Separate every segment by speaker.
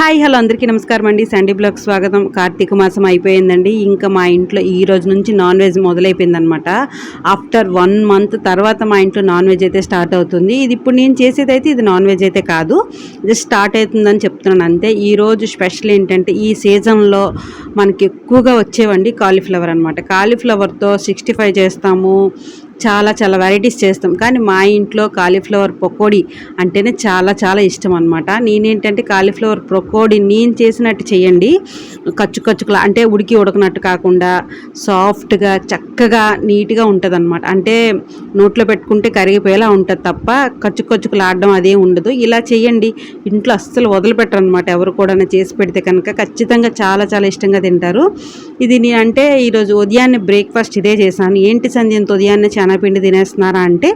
Speaker 1: Hi hello అందరికీ నమస్కారం అండి. సండే బ్లాగ్ స్వాగతం. కార్తీక మాసం అయిపోయిందండి. ఇంకా మా ఇంట్లో ఈ రోజు నుంచి నాన్ వెజ్ మొదలైపోయిందనమాట ఆఫ్టర్ వన్ మంత్ తర్వాత మా ఇంట్లో నాన్ వెజ్ అయితే స్టార్ట్ అవుతుంది. ఇది ఇప్పుడు నేను చేసేది అయితే ఇది నాన్ వెజ్ అయితే కాదు. ఇది స్టార్ట్ అవుతుందని చెప్తున్నాను అంతే. ఈరోజు స్పెషల్ ఏంటంటే ఈ సీజన్లో మనకి ఎక్కువగా వచ్చేవండి కాలీఫ్లవర్ అనమాట కాలీఫ్లవర్తో సిక్స్టీ ఫైవ్ చేస్తాము. చాలా చాలా వెరైటీస్ చేస్తాం. కానీ మా ఇంట్లో కాలీఫ్లవర్ పకోడీ అంటేనే చాలా చాలా ఇష్టం అనమాట నేనేంటంటే కాలీఫ్లవర్ పకోడీ నేను చేసినట్టు చేయండి. కచ్చు కచ్చుకులా అంటే ఉడికి ఉడకనట్టు కాకుండా సాఫ్ట్గా చక్కగా నీట్గా ఉంటుంది అనమాట అంటే నోట్లో పెట్టుకుంటే కరిగిపోయేలా ఉంటుంది తప్ప కచ్చు కచ్చుకులు ఆడడం అదే ఉండదు. ఇలా చేయండి. ఇంట్లో అస్సలు వదిలిపెట్టరు అనమాట ఎవరు కూడా చేసి పెడితే కనుక. ఖచ్చితంగా చాలా చాలా ఇష్టంగా తింటారు. ఇది నేను అంటే ఈరోజు ఉదయాన్నే బ్రేక్ఫాస్ట్ ఇదే చేశాను. ఏంటి సంధ్య ఉదయాన్నే చాలా శనగపిండి తినేస్తున్నారా అంటే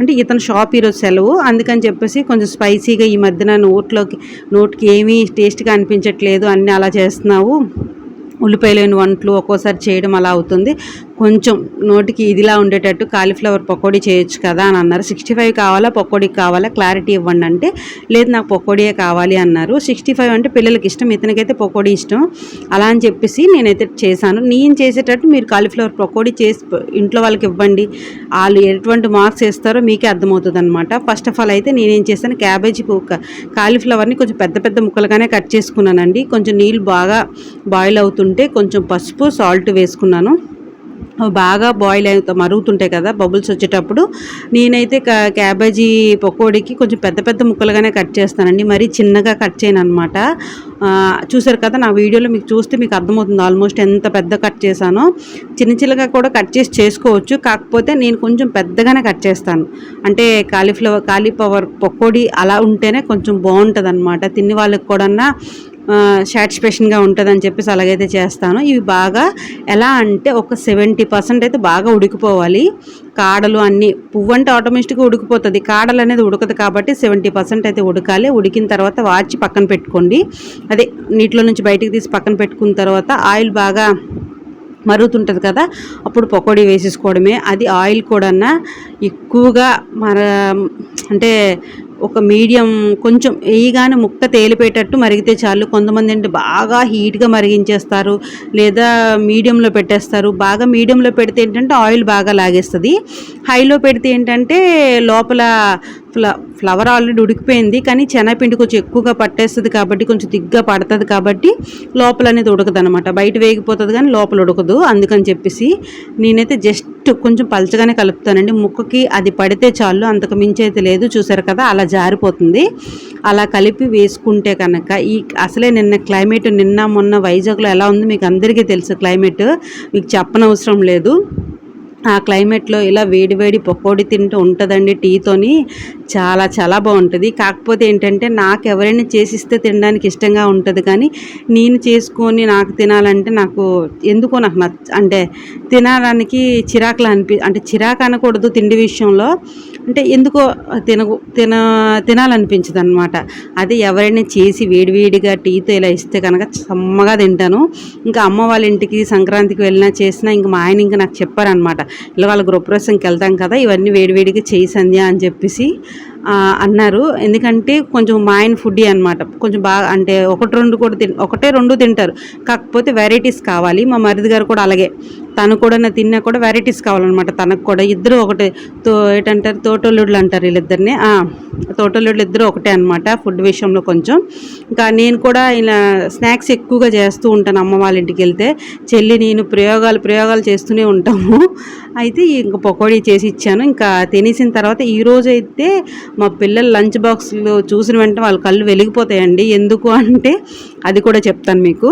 Speaker 1: అంటే ఇతను షాప్ ఈరోజు సెలవు. అందుకని చెప్పేసి కొంచెం స్పైసీగా ఈ మధ్యన నోట్లోకి నోటికి ఏమీ టేస్ట్గా అనిపించట్లేదు. అన్నీ అలా చేస్తున్నావు. ఉల్లిపాయలేని వంటలు ఒక్కోసారి చేయడం అలా అవుతుంది. కొంచెం నోటికి ఇదిలా ఉండేటట్టు కాలీఫ్లవర్ పకోడీ చేయొచ్చు కదా అని అన్నారు. సిక్స్టీ ఫైవ్ కావాలా? పకోడీ కావాలా? క్లారిటీ ఇవ్వండి అంటే లేదు నాకు పకోడీయే కావాలి అన్నారు. సిక్స్టీ ఫైవ్ అంటే పిల్లలకి ఇష్టం ఇతనికైతే పకోడీ ఇష్టం. అలా అని చెప్పేసి నేనైతే చేశాను. నేను చేసేటట్టు మీరు కాలీఫ్లవర్ పకోడీ చేసి ఇంట్లో వాళ్ళకి ఇవ్వండి. వాళ్ళు ఎటువంటి మార్క్స్ వేస్తారో మీకే అర్థమవుతుంది అనమాట ఫస్ట్ ఆఫ్ ఆల్ అయితే నేనేం చేశాను క్యాబేజీ కాలీఫ్లవర్ని కొంచెం పెద్ద పెద్ద ముక్కలుగానే కట్ చేసుకున్నానండి. కొంచెం నీళ్ళు బాగా బాయిల్ అవుతుంటే కొంచెం పసుపు సాల్ట్ వేసుకున్నాను. బాగా బాయిల్ అవుతా మరుగుతుంటాయి కదా బబుల్స్ వచ్చేటప్పుడు. నేనైతే క్యాబేజీ పకోడీకి కొంచెం పెద్ద పెద్ద ముక్కలుగానే కట్ చేస్తానండి. మరీ చిన్నగా కట్ చేయను అనమాట చూసారు కదా నా వీడియోలో మీకు చూస్తే మీకు అర్థమవుతుంది ఆల్మోస్ట్ ఎంత పెద్ద కట్ చేశానో. చిన్న చిన్నగా కూడా కట్ చేసి చేసుకోవచ్చు. కాకపోతే నేను కొంచెం పెద్దగానే కట్ చేస్తాను. అంటే కాలీఫ్లవర్ కాలీఫ్లవర్ పకోడీ అలా ఉంటేనే కొంచెం బాగుంటుంది అనమాట తిని వాళ్ళకి కూడా సాటిస్ఫాక్షన్గా ఉంటుందని చెప్పేసి అలాగైతే చేస్తాను. ఇవి బాగా ఎలా అంటే ఒక సెవెంటీ పర్సెంట్ అయితే బాగా ఉడికిపోవాలి. కాడలు అన్నీ పువ్వు అంటే ఆటోమేటిక్గా ఉడికిపోతుంది. కాడలు అనేది ఉడకదు కాబట్టి సెవెంటీ పర్సెంట్ అయితే ఉడకాలి. ఉడికిన తర్వాత వాచి పక్కన పెట్టుకోండి. అదే నీటిలో నుంచి బయటికి తీసి పక్కన పెట్టుకున్న తర్వాత ఆయిల్ బాగా మరుగుతుంటుంది కదా అప్పుడు పకోడీ వేసేసుకోవడమే. అది ఆయిల్ కూడా ఎక్కువగా మర అంటే ఒక మీడియం కొంచెం వేయగానే ముక్క తేలిపోయేటట్టు మరిగితే చాలు. కొంతమంది అంటే బాగా హీట్గా మరిగించేస్తారు లేదా మీడియంలో పెట్టేస్తారు. బాగా మీడియంలో పెడితే ఏంటంటే ఆయిల్ బాగా లాగేస్తుంది. హైలో పెడితే ఏంటంటే లోపల ఫ్ల ఫ్లవర్ ఆల్రెడీ ఉడికిపోయింది కానీ శనగపిండి కొంచెం ఎక్కువగా పట్టేస్తుంది కాబట్టి కొంచెం దిగ్గా పడుతుంది కాబట్టి లోపల అనేది ఉడకదు అనమాట బయట వేగిపోతుంది కానీ లోపల ఉడకదు అందుకని చెప్పేసి నేనైతే జస్ట్ కొంచెం పలచగానే కలుపుతానండి. ముక్కకి అది పడితే చాలు అంతకు మించి లేదు. చూసారు కదా అలా జారిపోతుంది. అలా కలిపి వేసుకుంటే కనుక ఈ అసలే నిన్న క్లైమేట్ నిన్న మొన్న వైజాగ్లో ఎలా ఉంది మీకు అందరికీ తెలుసు క్లైమేట్. మీకు చెప్పనవసరం లేదు. ఆ క్లైమేట్లో ఇలా వేడి వేడి పకోడీ తింటూ ఉంటుందండి టీతోని చాలా చాలా బాగుంటుంది. కాకపోతే ఏంటంటే నాకు ఎవరైనా చేసిస్తే తినడానికి ఇష్టంగా ఉంటుంది కానీ నేను చేసుకొని నాకు తినాలంటే నాకు ఎందుకో నాకు నచ్చ అంటే తినడానికి చిరాకులు అనిపి అంటే చిరాకు అనకూడదు తిండి విషయంలో. అంటే ఎందుకో తిన తిన తినాలనిపించదు అనమాట అది ఎవరైనా చేసి వేడివేడిగా టీతో ఇలా ఇస్తే కనుక సమ్మగా తింటాను. ఇంకా అమ్మ వాళ్ళ ఇంటికి సంక్రాంతికి వెళ్ళినా చేసినా ఇంక మా ఆయన ఇంకా నాకు చెప్పారనమాట ఇలా వాళ్ళ గృహప్రవేశంకి వెళ్తాం కదా ఇవన్నీ వేడివేడిగా చేయి సంధ్య అని చెప్పేసి. అన్నారు. ఎందుకంటే కొంచెం మా ఆయన ఫుడ్డీ అనమాట కొంచెం బాగా అంటే ఒకటి రెండు కూడా తిన్ ఒకటే రెండు తింటారు. కాకపోతే వెరైటీస్ కావాలి. మా మరిది గారు కూడా అలాగే. తను కూడా తిన్నా కూడా వెరైటీస్ కావాలన్నమాట. తనకు కూడా ఇద్దరు ఒకటే తో ఏంటంటారు? తోటల్లుడులు అంటారు వీళ్ళిద్దరిని. తోటల్లుడులు ఇద్దరు ఒకటే అనమాట ఫుడ్ విషయంలో కొంచెం. ఇంకా నేను కూడా ఇలా స్నాక్స్ ఎక్కువగా చేస్తూ ఉంటాను అమ్మ వాళ్ళ ఇంటికి వెళ్తే చెల్లి నేను ప్రయోగాలు ప్రయోగాలు చేస్తూనే ఉంటాము. అయితే ఇంక పకోడీ చేసి ఇచ్చాను. ఇంకా తినేసిన తర్వాత ఈరోజు అయితే మా పిల్లల లంచ్ బాక్స్లో చూసిన వెంటనే వాళ్ళ కళ్ళు వెలిగిపోతాయండి. ఎందుకు అంటే అది కూడా చెప్తాను మీకు.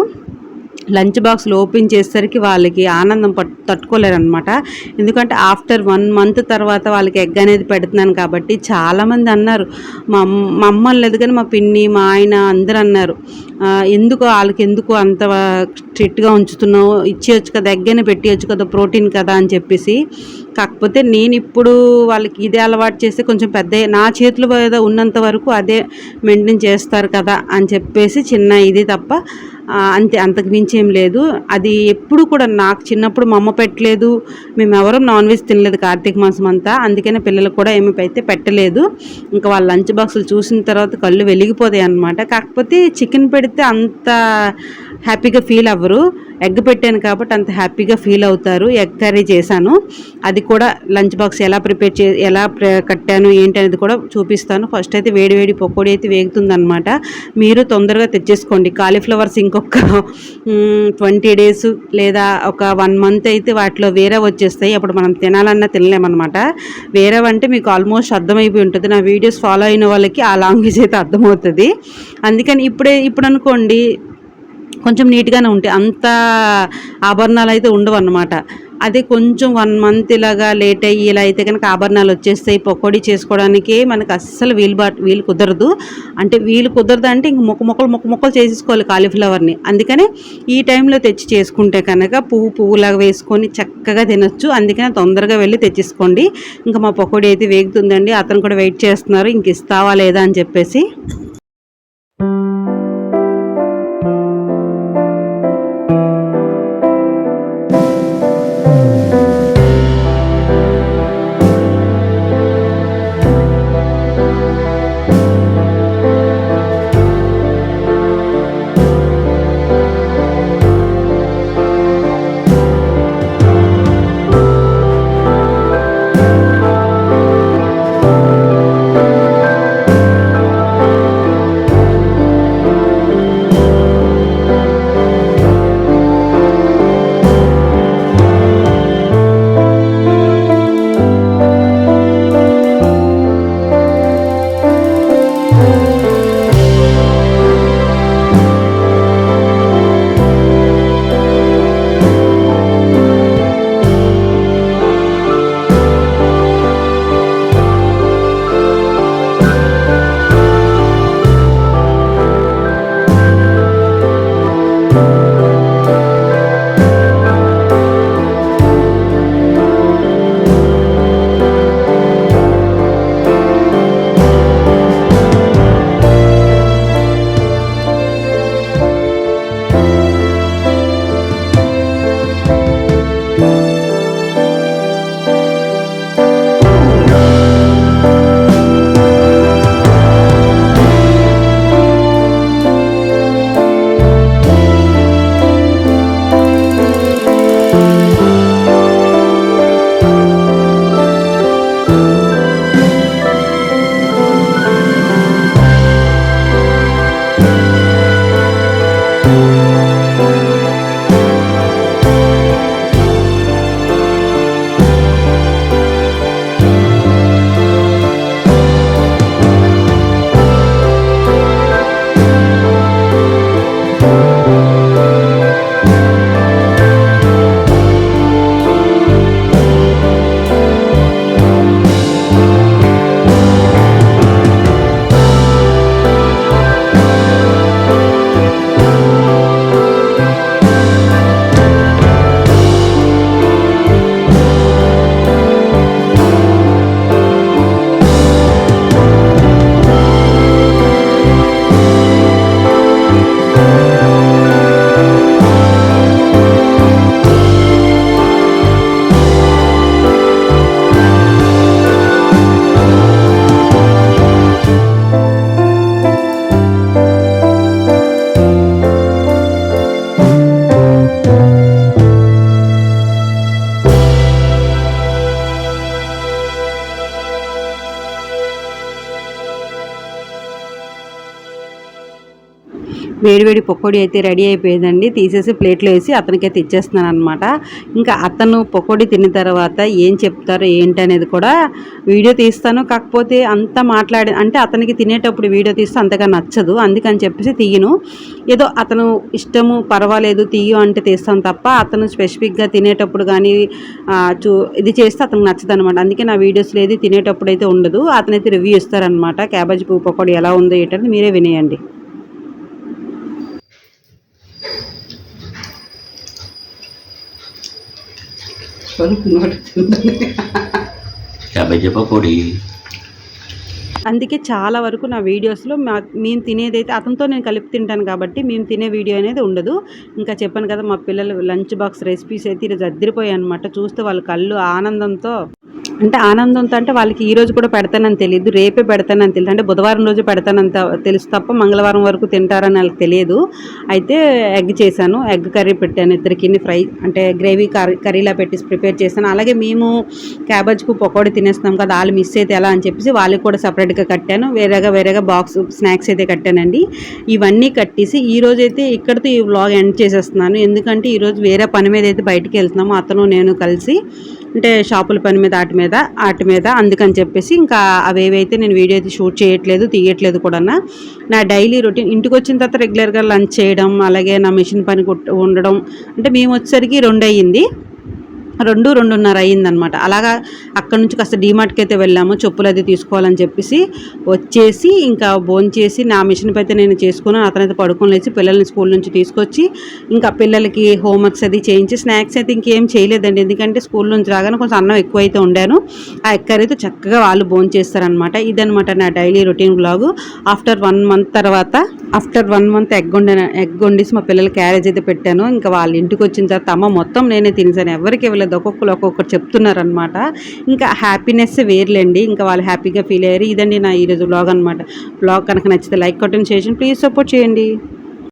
Speaker 1: లంచ్ బాక్స్లో ఓపెన్ చేసేసరికి వాళ్ళకి ఆనందం పట్ తట్టుకోలేరనమాట ఎందుకంటే ఆఫ్టర్ వన్ మంత్ తర్వాత వాళ్ళకి ఎగ్ అనేది పెడుతున్నాను కాబట్టి చాలామంది అన్నారు. మా మా అమ్మ లేదు కానీ మా పిన్ని మా ఆయన అందరు అన్నారు. ఎందుకు వాళ్ళకి ఎందుకు అంత స్ట్రిక్ట్గా ఉంచుతున్నావు? ఇచ్చేయచ్చు కదా ఎగ్గనే పెట్టేయచ్చు కదా ప్రోటీన్ కదా అని చెప్పేసి. కాకపోతే నేను ఇప్పుడు వాళ్ళకి ఇదే అలవాటు చేస్తే కొంచెం పెద్ద నా చేతులు ఉన్నంత వరకు అదే మెయింటైన్ చేస్తారు కదా అని చెప్పేసి చిన్న ఇది తప్ప అంతే అంతకు మించి ఏం లేదు. అది ఎప్పుడు కూడా నాకు చిన్నప్పుడు మా అమ్మ పెట్టలేదు. మేము ఎవరూ నాన్ వెజ్ తినలేదు కార్తీక మాసం అంతా. అందుకనే పిల్లలకు కూడా ఏమి అయితే పెట్టలేదు. ఇంకా వాళ్ళ లంచ్ బాక్సులు చూసిన తర్వాత కళ్ళు వెలిగిపోతాయి అనమాట కాకపోతే చికెన్ పెడితే అంత హ్యాపీగా ఫీల్ అవ్వరు. ఎగ్ పెట్టాను కాబట్టి అంత హ్యాపీగా ఫీల్ అవుతారు. ఎగ్ కర్రీ చేశాను. అది కూడా లంచ్ బాక్స్ ఎలా ప్రిపేర్ చే ఎలా ప్ర- కట్టాను ఏంటి అనేది కూడా చూపిస్తాను. ఫస్ట్ అయితే వేడి వేడి పకోడీ అయితే వేగుతుందన్నమాట. మీరు తొందరగా తెచ్చేసుకోండి. కాలీఫ్లవర్స్ ఒక ట్వంటీ డేస్ లేదా ఒక వన్ మంత్ అయితే వాటిలో వేరే వచ్చేస్తాయి. అప్పుడు మనం తినాలన్నా తినలేమన్నమాట. వేరే అంటే మీకు ఆల్మోస్ట్ అర్థమైపోయి ఉంటుంది. నా వీడియోస్ ఫాలో అయిన వాళ్ళకి ఆ లాంగ్వేజ్ అయితే అర్థమవుతుంది. అందుకని ఇప్పుడే ఇప్పుడు అనుకోండి కొంచెం నీట్గానే ఉంటాయి అంత ఆభరణాలు అయితే ఉండవు అన్నమాట. అదే కొంచెం వన్ మంత్ ఇలాగా లేట్ అయ్యి ఇలా అయితే కనుక ఆభరణాలు వచ్చేస్తాయి పకోడీ చేసుకోవడానికి మనకు అస్సలు వీలు బా వీలు కుదరదు. అంటే వీలు కుదరదు అంటే ఇంక మొక్క మొక్కలు మొక్క మొక్కలు చేసేసుకోవాలి కాలీఫ్లవర్ని. అందుకనే ఈ టైంలో తెచ్చి చేసుకుంటే కనుక పువ్వు పువ్వులాగా వేసుకొని చక్కగా తినొచ్చు. అందుకనే తొందరగా వెళ్ళి తెచ్చేసుకోండి. ఇంకా మా పకోడీ అయితే వేగుతుందండి. అతను కూడా వెయిట్ చేస్తున్నారు. ఇంక ఇస్తావా లేదా అని చెప్పేసి. వేడివేడి పకోడీ అయితే రెడీ అయిపోయిందండి. తీసేసి ప్లేట్లో వేసి అతనికైతే ఇచ్చేస్తున్నాను అనమాట ఇంకా అతను పకోడీ తిన్న తర్వాత ఏం చెప్తారో ఏంటి అనేది కూడా వీడియో తీస్తాను. కాకపోతే అంత మాట్లాడే అంటే అతనికి తినేటప్పుడు వీడియో తీస్తే అంతగా నచ్చదు. అందుకని చెప్పేసి తీయను. ఏదో అతను ఇష్టము పర్వాలేదు తీయు అంటే తీస్తాను తప్ప అతను స్పెసిఫిక్గా తినేటప్పుడు కానీ చూ ఇది చేస్తే అతనికి నచ్చదు అనమాట అందుకే నా వీడియోస్లో ఏది తినేటప్పుడు అయితే ఉండదు. అతనైతే రివ్యూ ఇస్తారనమాట క్యాబేజ్ పువ్వు పకోడీ ఎలా ఉందో ఏంటంటే మీరే వినేయండి.
Speaker 2: క్యాబేజీ
Speaker 1: అందుకే చాలా వరకు నా వీడియోస్లో మా మేము తినేదైతే అతనితో నేను కలిపి తింటాను కాబట్టి మేము తినే వీడియో అనేది ఉండదు. ఇంకా చెప్పాను కదా మా పిల్లలు లంచ్ బాక్స్ రెసిపీస్ అయితే ఈరోజు అద్దరిపోయాయి అనమాట చూస్తే వాళ్ళ కళ్ళు ఆనందంతో అంటే ఆనందంతో అంటే వాళ్ళకి ఈ రోజు కూడా పెడతానని తెలియదు రేపే పెడతానని తెలియదు అంటే బుధవారం రోజు పెడతానంత తెలుసు తప్ప మంగళవారం వరకు తింటారని వాళ్ళకి తెలియదు. అయితే ఎగ్ చేశాను ఎగ్ కర్రీ పెట్టాను ఇద్దరికి ఫ్రై అంటే గ్రేవీ కర్రీ కర్రీలా పెట్టి ప్రిపేర్ చేశాను. అలాగే మేము క్యాబేజ్కు పకోడీ తినేస్తున్నాం కదా వాళ్ళు మిస్ అయితే ఎలా అని చెప్పేసి వాళ్ళకి కూడా సపరేట్గా కట్టాను. వేరేగా వేరేగా బాక్స్ స్నాక్స్ అయితే కట్టానండి. ఇవన్నీ కట్టేసి ఈ రోజు అయితే ఇక్కడితో ఈ వ్లాగ్ ఎండ్ చేసేస్తున్నాను. ఎందుకంటే ఈరోజు వేరే పని మీద అయితే బయటికి వెళ్తున్నాము. అతను నేను కలిసి అంటే షాపుల పని మీద వాటి మీద వాటి మీద అందుకని చెప్పేసి ఇంకా అవేవైతే నేను వీడియో షూట్ చేయట్లేదు తీయట్లేదు కూడా నా డైలీ రొటీన్ ఇంటికి వచ్చిన తర్వాత రెగ్యులర్గా లంచ్ చేయడం అలాగే నా మిషన్ పని ఉండడం అంటే మేము వచ్చేసరికి రెండు అయ్యింది రెండు రెండున్నర అయ్యిందనమాట. అలాగా అక్కడ నుంచి కాస్త డీమార్ట్కి అయితే వెళ్ళాము. చెప్పులు అది తీసుకోవాలని చెప్పేసి వచ్చేసి ఇంకా భోంచేసి నా మిషన్ అయితే నేను చేసుకున్నాను. అతనైతే పడుకొని లేచి పిల్లల్ని స్కూల్ నుంచి తీసుకొచ్చి ఇంకా పిల్లలకి హోంవర్క్స్ అది చేయించి స్నాక్స్ అయితే ఇంకేం చేయలేదండి. ఎందుకంటే స్కూల్ నుంచి రాగానే కొంచెం అన్నం ఎక్కువ అయితే ఉండాను. ఆ ఎక్కరైతే చక్కగా వాళ్ళు భోంచేస్తారనమాట చేస్తారనమాట. ఇదనమాట నా daily routine vlog after one month తర్వాత ఆఫ్టర్ వన్ మంత్ ఎగ్ వండిన ఎగ్ వండేసి మా పిల్లల క్యారేజ్ అయితే పెట్టాను. ఇంకా వాళ్ళ ఇంటికి వచ్చిన తర్వాత అమ్మ మొత్తం నేనే తినేసాను. ఎవరికి ఇవ్వలేదు. ఒక్కొక్కరు ఒక్కొక్కరు చెప్తున్నారనమాట ఇంకా హ్యాపీనెస్ వేర్లేండి. ఇంకా వాళ్ళు హ్యాపీగా ఫీల్ అయ్యారు. ఇదండి నా ఈరోజు బ్లాగ్ అనమాట బ్లాగ్ కనుక నచ్చితే లైక్ కొట్టండి చేసి ప్లీజ్ సపోర్ట్ చేయండి.